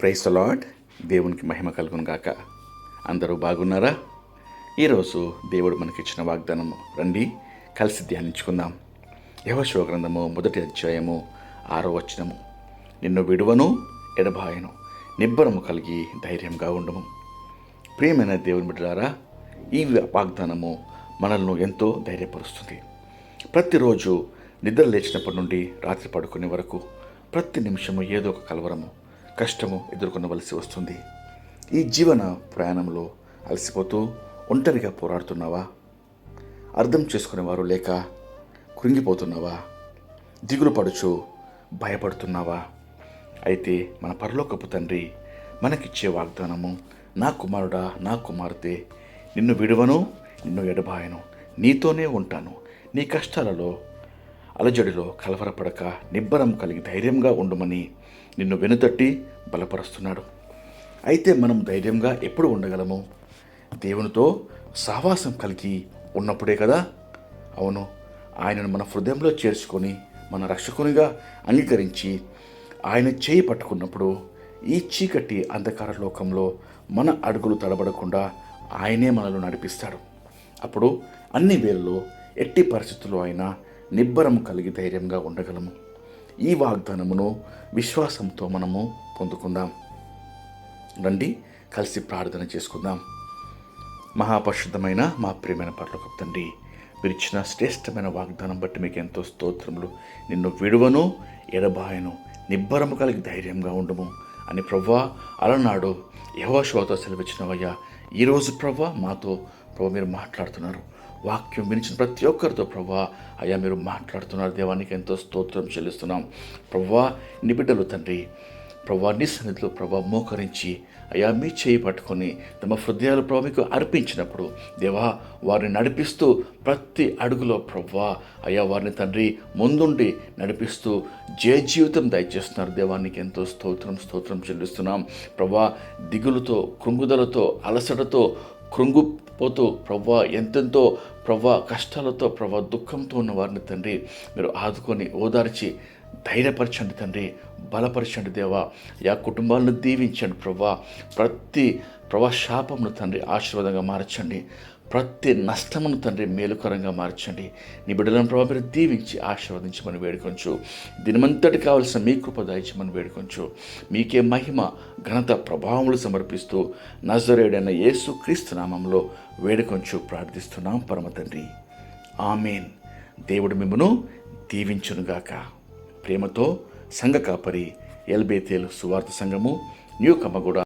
Price lord. దేవునికి మహిమ కలుగును గాక. అందరూ బాగున్నారా? ఈరోజు దేవుడు మనకిచ్చిన వాగ్దానము. రండి కలిసి ధ్యానించుకుందాం. యవశివ గ్రంథము మొదటి అధ్యాయము ఆరో వచనము. నిన్ను విడువను ఎడబాయను. నిబ్బరము కలిగి ధైర్యంగా ఉండము. ప్రియమైన దేవుని బిడ్డలారా ఈ వాగ్దానము మనల్ని ఎంతో ధైర్యపరుస్తుంది. ప్రతిరోజు నిద్ర లేచినప్పటి నుండి రాత్రి పడుకునే వరకు ప్రతి నిమిషము ఏదో ఒక కలవరము. కష్టము ఎదుర్కొనవలసి వస్తుంది. ఈ జీవన ప్రయాణంలో అలసిపోతూ ఒంటరిగా పోరాడుతున్నావా? అర్థం చేసుకునేవారు లేక కృంగిపోతున్నావా? దిగులు పడుచు భయపడుతున్నావా? అయితే మన పరలోకపు తండ్రి మనకిచ్చే వాగ్దానము నా కుమారుడా నా కుమార్తె నిన్ను విడువను నిన్ను ఎడబాయను నీతోనే ఉంటాను. నీ కష్టాలలో అలజడిలో కలవరపడక నిబ్బరం కలిగి ధైర్యంగా ఉండమని నిన్ను వెనుతట్టి బలపరుస్తున్నాడు. అయితే మనం ధైర్యంగా ఎప్పుడు ఉండగలము? దేవునితో సహవాసం కలిగి ఉన్నప్పుడే కదా? అవును ఆయనను మన హృదయంలో చేర్చుకొని మన రక్షకునిగా అంగీకరించి ఆయన చేయి పట్టుకున్నప్పుడు ఈ చీకటి అంధకార లోకంలో మన అడుగులు తడబడకుండా ఆయనే మనలో నడిపిస్తాడు. అప్పుడు అన్ని వేళల్లో ఎట్టి పరిస్థితుల్లో అయినా నిబ్బరం కలిగి ధైర్యంగా ఉండగలము. ఈ వాగ్దానమును విశ్వాసంతో మనము పొందుకుందాం. రండి కలిసి ప్రార్థన చేసుకుందాం. మహాపరిశుద్ధమైన మా ప్రియమైన పర్లకు తండ్రి మీరు ఇచ్చిన శ్రేష్టమైన వాగ్దానం బట్టి మీకు ఎంతో స్తోత్రములు. నిన్ను విడువను ఎడబాయను నిబ్బరము కలిగి ధైర్యంగా ఉండము. అని ప్రవ్వా అలనాడు యహోశివతో సెలవిచ్చినవయ్యా ఈరోజు ప్రవ్వా మాతో ప్రభు మీరు మాట్లాడుతున్నారు. వాక్యం వినిచిన ప్రతి ఒక్కరితో ప్రభా అయ్యా మీరు మాట్లాడుతున్నారు. దేవానికి ఎంతో స్తోత్రం చెల్లిస్తున్నాం. ప్రభా నీ బిడ్డలు తండ్రి ప్రభా నీ సన్నిధిలో ప్రభా మోకరించి అయ్యా మీ చేయి పట్టుకొని తమ హృదయాలు ప్రభా మీకు అర్పించినప్పుడు దేవా వారిని నడిపిస్తూ ప్రతి అడుగులో ప్రభా అయ్యా వారిని తండ్రి ముందుండి నడిపిస్తూ జయ జీవితం దయచేస్తున్నారు. దేవానికి ఎంతో స్తోత్రం స్తోత్రం చెల్లిస్తున్నాం. ప్రభా దిగులుతో కృంగుదలతో అలసటతో కృంగిపోతూ ప్రభా ఎంతెంతో ప్రభా కష్టాలతో ప్రభా దుఃఖంతో ఉన్న వారిని తండ్రి మీరు ఆదుకొని ఓదార్చి ధైర్యపరచండి తండ్రి బలపరచండి దేవా. యా కుటుంబాలను దీవించండి ప్రభా. ప్రతి ప్రభా శాపమును తండ్రి ఆశీర్వాదంగా మార్చండి. ప్రతి నష్టమును తండ్రి మేలుకరంగా మార్చండి. నీ బిడ్డలను ప్రభావ మీరు దీవించి ఆశీర్వదించమని వేడుకొంచు. దినమంతటి కావలసిన మీ కృప దాయించమని వేడుకొంచు. మీకే మహిమ ఘనత ప్రభావములు సమర్పిస్తూ నజరేడైన యేసు క్రీస్తు నామంలో వేడుకొంచు ప్రార్థిస్తున్నాం పరమ తండ్రి. ఆమెన్. దేవుడు మిమ్మను దీవించునుగాక. ప్రేమతో సంఘ కాపరి ఎల్బేతేలు సువార్త సంఘము న్యూ కమ్మగూడ